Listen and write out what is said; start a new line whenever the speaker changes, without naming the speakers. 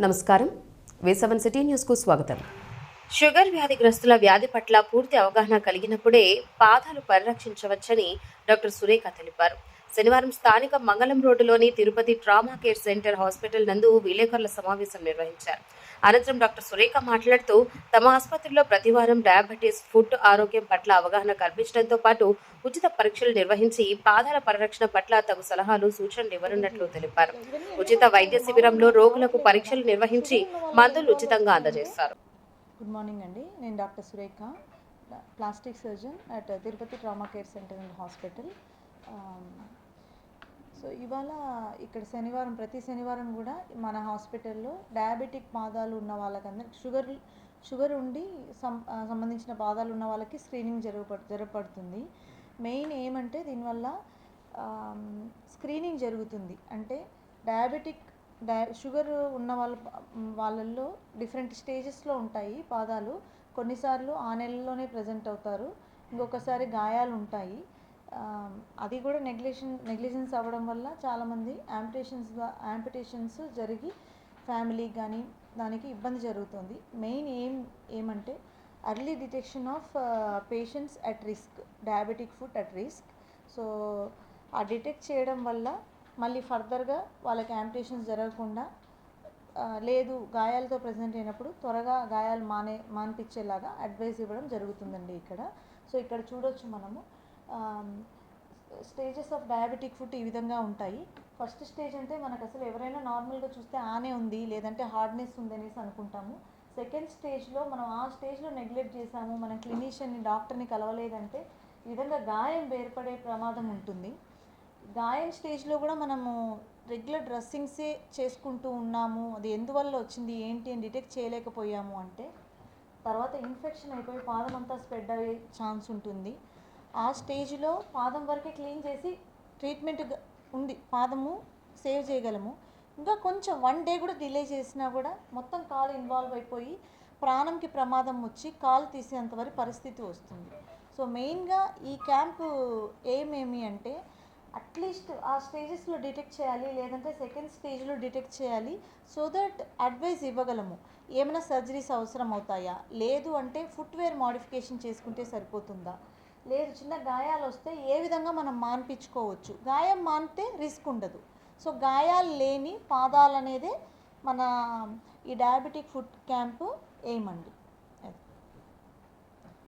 నమస్కారం. వేసవన్ సిటీ న్యూస్కు స్వాగతం.
షుగర్ వ్యాధిగ్రస్తుల వ్యాధి పట్ల పూర్తి అవగాహన కలిగినప్పుడే పాదాలు పరిరక్షించవచ్చని డాక్టర్ సురేఖ తెలిపారు. శనివారం స్థానిక మంగళం రోడ్డులోని Tirupati trauma care centre hospital నందు విలేకరుల సమావేశం నిర్వహించారు. అనంతరం డాక్టర్ సురేఖ మాట్లాడుతూ తమ ఆసుపత్రిలో ప్రతివారం డయాబెటీస్ ఫుడ్ ఆరోగ్యం పట్ల అవగాహన కల్పించడంతో పాటు ఉచిత పరీక్షలు నిర్వహించి పాదాల పరిరక్షణ పట్ల తగు సలహాలు సూచనలు ఇవ్వనున్నట్లు తెలిపారు. ఉచిత వైద్య శిబిరంలో రోగులకు పరీక్షలు నిర్వహించి మందులు ఉచితంగా అందజేస్తారు
గుడ్ మార్నింగ్ అండి. నేను doctor Surekha plastic surgeon at Tirupati trauma care centre and hospital. Um, so ఇవాళ ఇక్కడ శనివారం ప్రతి శనివారం కూడా మన హాస్పిటల్లో డయాబెటిక్ పాదాలు ఉన్న వాళ్ళకందరికి షుగర్ షుగర్ ఉండి సం సంబంధించిన పాదాలు ఉన్న వాళ్ళకి స్క్రీనింగ్ జరగబడు జరగబడుతుంది మెయిన్ ఏమంటే దీనివల్ల um, స్క్రీనింగ్ జరుగుతుంది. అంటే డయాబెటిక్ డయా షుగర్ ఉన్న వాళ్ళ వాళ్ళల్లో డిఫరెంట్ స్టేజెస్లో ఉంటాయి పాదాలు. కొన్నిసార్లు ఆ నెలలోనే ప్రజెంట్ అవుతారు. ఇంకొకసారి గాయాలు ఉంటాయి. అది కూడా నెగ్లిషన్ నెగ్లిజెన్స్ అవ్వడం వల్ల చాలామంది యాంపిటేషన్స్ యాంపిటేషన్స్ జరిగి ఫ్యామిలీకి కానీ దానికి ఇబ్బంది జరుగుతుంది. మెయిన్ ఏం ఏమంటే early detection of patients at risk diabetic foot at risk so ఆ డిటెక్ట్ చేయడం వల్ల మళ్ళీ ఫర్దర్గా వాళ్ళకి యాంపిటేషన్స్ జరగకుండా లేదు గాయాలతో ప్రజెంట్ అయినప్పుడు త్వరగా గాయాలు మానే మాన్పించేలాగా అడ్వైస్ ఇవ్వడం జరుగుతుందండి ఇక్కడ. సో ఇక్కడ చూడొచ్చు మనము. స్టేజెస్ ఆఫ్ డయాబెటిక్ ఫుడ్ ఈ విధంగా ఉంటాయి. ఫస్ట్ స్టేజ్ అంటే మనకు అసలు ఎవరైనా నార్మల్గా చూస్తే ఆనే ఉంది లేదంటే హార్డ్నెస్ ఉంది అనేసి అనుకుంటాము. సెకండ్ స్టేజ్లో మనం ఆ స్టేజ్లో నెగ్లెక్ట్ చేసాము మన క్లినీషియన్ని డాక్టర్ని కలవలేదంటే ఈ విధంగా గాయం ఏర్పడే ప్రమాదం ఉంటుంది. గాయం స్టేజ్లో కూడా మనము రెగ్యులర్ డ్రెస్సింగ్సే చేసుకుంటూ ఉన్నాము. అది ఎందువల్ల వచ్చింది ఏంటి అని డిటెక్ట్ చేయలేకపోయాము అంటే తర్వాత ఇన్ఫెక్షన్ అయిపోయి పాదం అంతా స్ప్రెడ్ అయ్యే ఛాన్స్ ఉంటుంది. ఆ స్టేజ్లో పాదం వరకే క్లీన్ చేసి ట్రీట్మెంట్ ఉంది. పాదము సేవ్ చేయగలము. ఇంకా కొంచెం వన్ డే కూడా డిలే చేసినా కూడా మొత్తం కాలు ఇన్వాల్వ్ అయిపోయి ప్రాణంకి ప్రమాదం వచ్చి కాలు తీసేంత వరకు పరిస్థితి వస్తుంది. సో మెయిన్గా ఈ క్యాంపు ఏమేమి అంటే అట్లీస్ట్ ఆ స్టేజెస్లో డిటెక్ట్ చేయాలి లేదంటే సెకండ్ స్టేజ్లో డిటెక్ట్ చేయాలి సో దట్ అడ్వైజ్ ఇవ్వగలము. ఏమైనా సర్జరీస్ అవసరం అవుతాయా లేదు అంటే ఫుట్వేర్ మాడిఫికేషన్ చేసుకుంటే సరిపోతుందా? లేదు చిన్న గాయాలు వస్తే ఏ విధంగా మనం మాన్పించుకోవచ్చు? గాయం మానితే రిస్క్ ఉండదు. సో గాయాలు లేని పాదాలు అనేదే మన ఈ డయాబెటిక్ ఫుడ్ క్యాంపు ఏమండి